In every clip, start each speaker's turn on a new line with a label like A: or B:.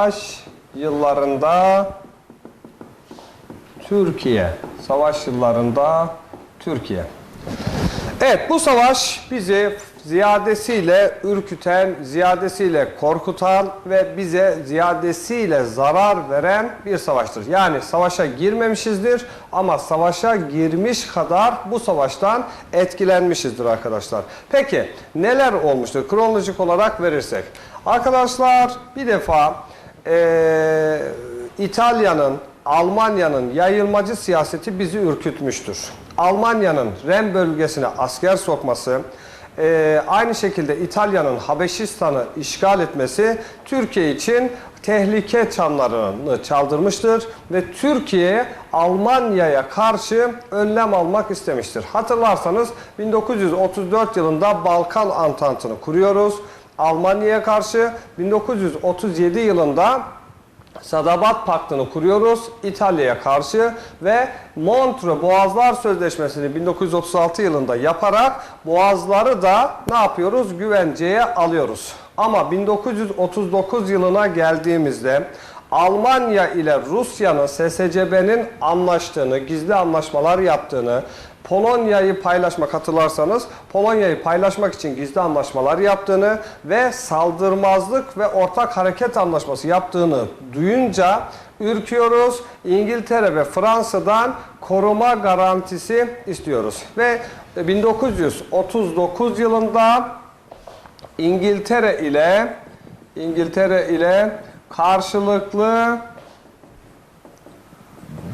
A: Savaş yıllarında Türkiye. Savaş yıllarında Türkiye. Evet bu savaş bizi ziyadesiyle ürküten, ziyadesiyle korkutan ve bize ziyadesiyle zarar veren bir savaştır. Yani savaşa girmemişizdir ama savaşa girmiş kadar bu savaştan etkilenmişizdir arkadaşlar. Peki neler olmuştur? Kronolojik olarak verirsek. Arkadaşlar bir defa eee, İtalya'nın, Almanya'nın yayılmacı siyaseti bizi ürkütmüştür. Almanya'nın Ren bölgesine asker sokması, eee, aynı şekilde İtalya'nın Habeşistan'ı işgal etmesi Türkiye için tehlike çanlarını çaldırmıştır ve Türkiye Almanya'ya karşı önlem almak istemiştir. Hatırlarsanız 1934 yılında Balkan Antantı'nı kuruyoruz. Almanya'ya karşı 1937 yılında Sadabat Paktı'nı kuruyoruz İtalya'ya karşı ve Montreux Boğazlar Sözleşmesi'ni 1936 yılında yaparak boğazları da ne yapıyoruz? Güvenceye alıyoruz. Ama 1939 yılına geldiğimizde Almanya ile Rusya'nın SSCB'nin anlaştığını, gizli anlaşmalar yaptığını, Polonya'yı paylaşmak hatırlarsanız Polonya'yı paylaşmak için gizli anlaşmalar yaptığını ve saldırmazlık ve ortak hareket anlaşması yaptığını duyunca ürküyoruz. İngiltere ve Fransa'dan koruma garantisi istiyoruz. Ve 1939 yılında İngiltere ile İngiltere ile karşılıklı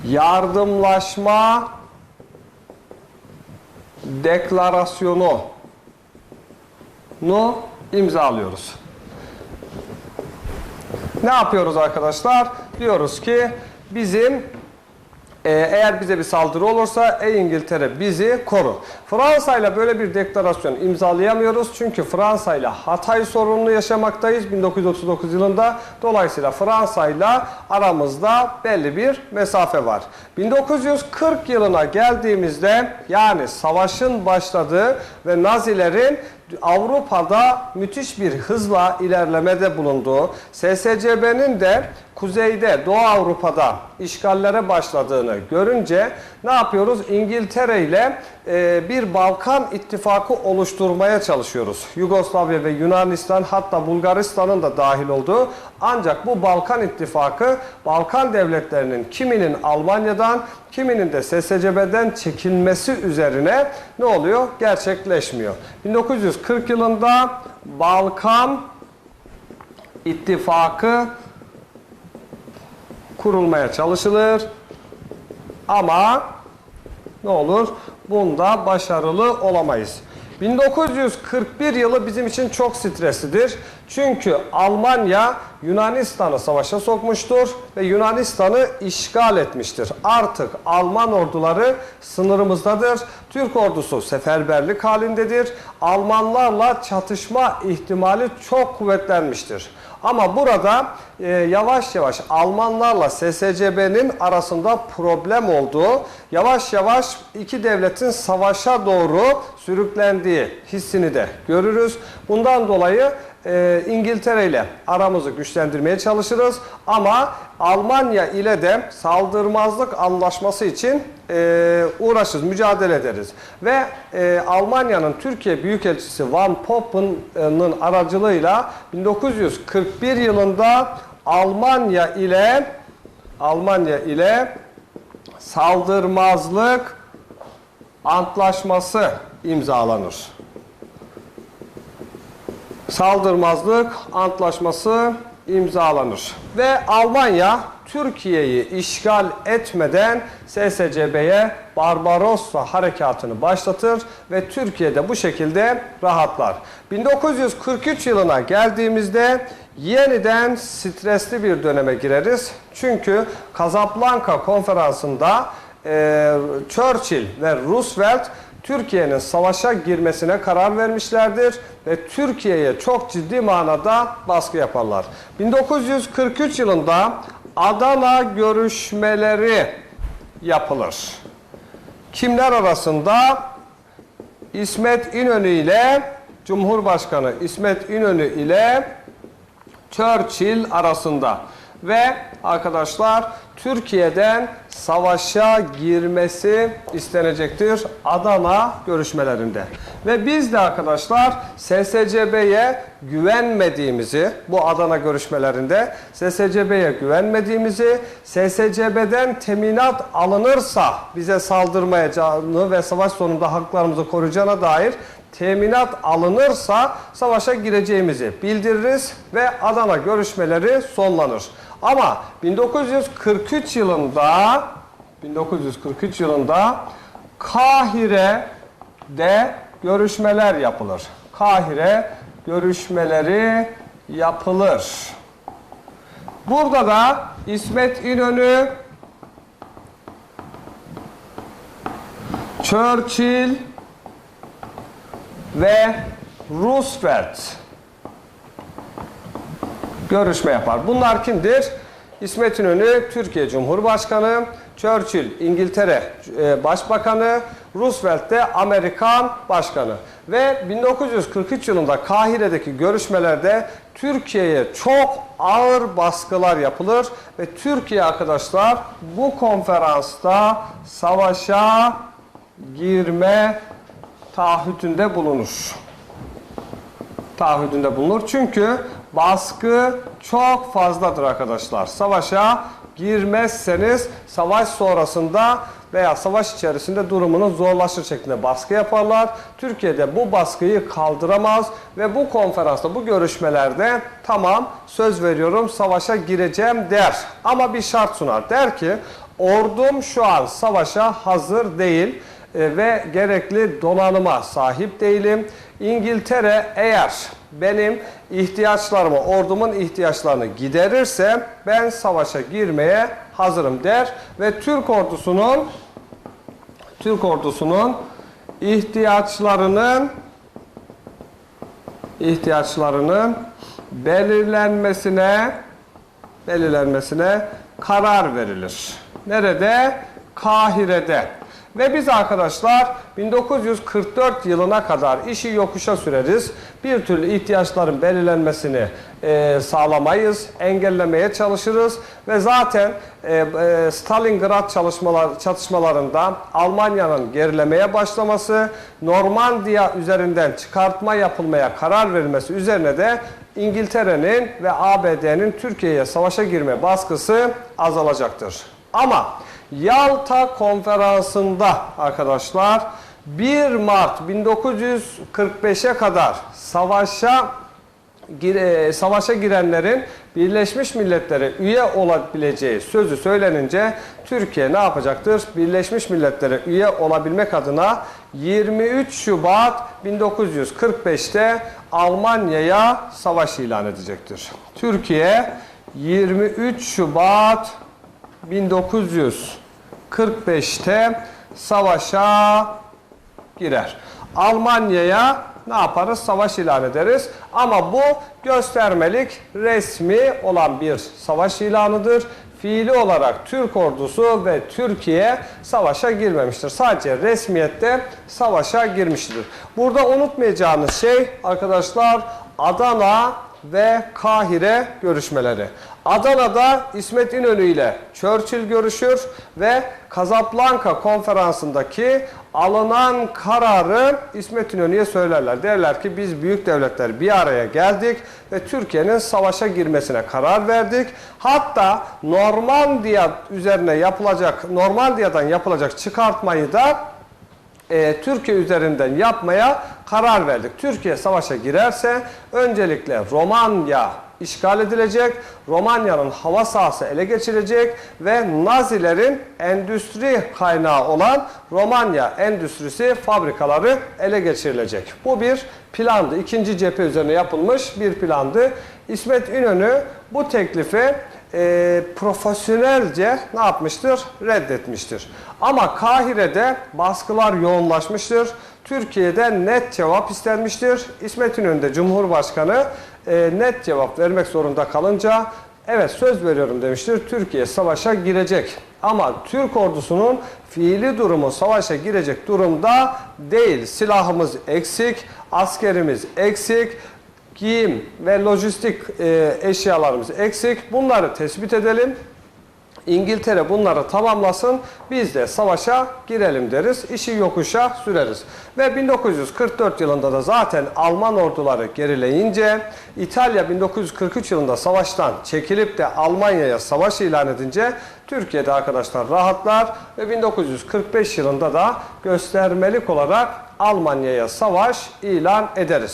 A: yardımlaşma deklarasyonu nu imzalıyoruz. Ne yapıyoruz arkadaşlar? Diyoruz ki bizim eğer bize bir saldırı olursa ey İngiltere bizi koru. Fransa ile böyle bir deklarasyon imzalayamıyoruz. Çünkü Fransa ile Hatay sorununu yaşamaktayız 1939 yılında. Dolayısıyla Fransa ile aramızda belli bir mesafe var. 1940 yılına geldiğimizde yani savaşın başladığı ve Nazilerin Avrupa'da müthiş bir hızla ilerlemede bulunduğu, SSCB'nin de kuzeyde, Doğu Avrupa'da işgallere başladığını görünce ne yapıyoruz? İngiltere ile bir Balkan ittifakı oluşturmaya çalışıyoruz. Yugoslavya ve Yunanistan hatta Bulgaristan'ın da dahil olduğu ancak bu Balkan ittifakı Balkan devletlerinin kiminin Almanya'dan kiminin de SSCB'den çekilmesi üzerine ne oluyor? Gerçekleşmiyor. 1940 yılında Balkan ittifakı kurulmaya çalışılır. Ama ne olur? Bunda başarılı olamayız. 1941 yılı bizim için çok streslidir. Çünkü Almanya Yunanistan'ı savaşa sokmuştur ve Yunanistan'ı işgal etmiştir. Artık Alman orduları sınırımızdadır. Türk ordusu seferberlik halindedir. Almanlarla çatışma ihtimali çok kuvvetlenmiştir. Ama burada e, yavaş yavaş Almanlarla SSCB'nin arasında problem olduğu, yavaş yavaş iki devletin savaşa doğru sürüklendiği hissini de görürüz. Bundan dolayı e, İngiltere ile aramızı güçlendirmeye çalışırız ama Almanya ile de saldırmazlık anlaşması için e, uğraşırız, mücadele ederiz. Ve e, Almanya'nın Türkiye Büyükelçisi Van Poppen'ın aracılığıyla 1941 yılında Almanya ile Almanya ile saldırmazlık antlaşması imzalanır saldırmazlık antlaşması imzalanır. Ve Almanya Türkiye'yi işgal etmeden SSCB'ye Barbarossa harekatını başlatır ve Türkiye'de bu şekilde rahatlar. 1943 yılına geldiğimizde yeniden stresli bir döneme gireriz. Çünkü Casablanca konferansında e, Churchill ve Roosevelt Türkiye'nin savaşa girmesine karar vermişlerdir ve Türkiye'ye çok ciddi manada baskı yaparlar. 1943 yılında Adana görüşmeleri yapılır. Kimler arasında? İsmet İnönü ile Cumhurbaşkanı İsmet İnönü ile Churchill arasında ve arkadaşlar Türkiye'den savaşa girmesi istenecektir Adana görüşmelerinde. Ve biz de arkadaşlar SSCB'ye güvenmediğimizi bu Adana görüşmelerinde SSCB'ye güvenmediğimizi SSCB'den teminat alınırsa bize saldırmayacağını ve savaş sonunda haklarımızı koruyacağına dair teminat alınırsa savaşa gireceğimizi bildiririz ve Adana görüşmeleri sonlanır. Ama 1943 yılında 1943 yılında Kahire'de görüşmeler yapılır. Kahire görüşmeleri yapılır. Burada da İsmet İnönü, Churchill ve Roosevelt görüşme yapar. Bunlar kimdir? İsmet İnönü Türkiye Cumhurbaşkanı, Churchill İngiltere e, Başbakanı, Roosevelt de Amerikan Başkanı. Ve 1943 yılında Kahire'deki görüşmelerde Türkiye'ye çok ağır baskılar yapılır ve Türkiye arkadaşlar bu konferansta savaşa girme taahhütünde bulunur. Taahhüdünde bulunur. Çünkü baskı çok fazladır arkadaşlar. Savaşa girmezseniz savaş sonrasında veya savaş içerisinde durumunuz zorlaşır şeklinde baskı yaparlar. Türkiye'de bu baskıyı kaldıramaz ve bu konferansta, bu görüşmelerde tamam söz veriyorum savaşa gireceğim der. Ama bir şart sunar. Der ki ordum şu an savaşa hazır değil ve gerekli donanıma sahip değilim. İngiltere eğer benim ihtiyaçlarımı, ordumun ihtiyaçlarını giderirse ben savaşa girmeye hazırım der ve Türk ordusunun Türk ordusunun ihtiyaçlarının ihtiyaçlarının belirlenmesine belirlenmesine karar verilir. Nerede? Kahire'de. Ve biz arkadaşlar 1944 yılına kadar işi yokuşa süreriz. Bir türlü ihtiyaçların belirlenmesini e, sağlamayız, engellemeye çalışırız. Ve zaten e, e, Stalingrad çalışmalar, çatışmalarında Almanya'nın gerilemeye başlaması, Normandiya üzerinden çıkartma yapılmaya karar verilmesi üzerine de İngiltere'nin ve ABD'nin Türkiye'ye savaşa girme baskısı azalacaktır. Ama Yalta konferansında arkadaşlar 1 Mart 1945'e kadar savaşa gire, savaşa girenlerin Birleşmiş Milletler'e üye olabileceği sözü söylenince Türkiye ne yapacaktır? Birleşmiş Milletler'e üye olabilmek adına 23 Şubat 1945'te Almanya'ya savaş ilan edecektir. Türkiye 23 Şubat 1945'te savaşa girer. Almanya'ya ne yaparız? Savaş ilan ederiz. Ama bu göstermelik resmi olan bir savaş ilanıdır. Fiili olarak Türk ordusu ve Türkiye savaşa girmemiştir. Sadece resmiyette savaşa girmiştir. Burada unutmayacağınız şey arkadaşlar Adana ve Kahire görüşmeleri. Adana'da İsmet İnönü ile Churchill görüşür ve Casablanca konferansındaki alınan kararı İsmet İnönü'ye söylerler. Derler ki biz büyük devletler bir araya geldik ve Türkiye'nin savaşa girmesine karar verdik. Hatta Normandiya üzerine yapılacak, Normandiya'dan yapılacak çıkartmayı da e, Türkiye üzerinden yapmaya karar verdik. Türkiye savaşa girerse öncelikle Romanya işgal edilecek, Romanya'nın hava sahası ele geçirecek ve Nazilerin endüstri kaynağı olan Romanya endüstrisi fabrikaları ele geçirilecek. Bu bir plandı. İkinci cephe üzerine yapılmış bir plandı. İsmet İnönü bu teklifi e, profesyonelce ne yapmıştır? Reddetmiştir. Ama Kahire'de baskılar yoğunlaşmıştır. Türkiye'de net cevap istenmiştir. İsmet İnönü de Cumhurbaşkanı e, net cevap vermek zorunda kalınca evet söz veriyorum demiştir. Türkiye savaşa girecek. Ama Türk ordusunun fiili durumu savaşa girecek durumda değil. Silahımız eksik, askerimiz eksik, giyim ve lojistik e, eşyalarımız eksik. Bunları tespit edelim. İngiltere bunları tamamlasın, biz de savaşa girelim deriz, işi yokuşa süreriz. Ve 1944 yılında da zaten Alman orduları gerileyince, İtalya 1943 yılında savaştan çekilip de Almanya'ya savaş ilan edince, Türkiye'de arkadaşlar rahatlar ve 1945 yılında da göstermelik olarak Almanya'ya savaş ilan ederiz.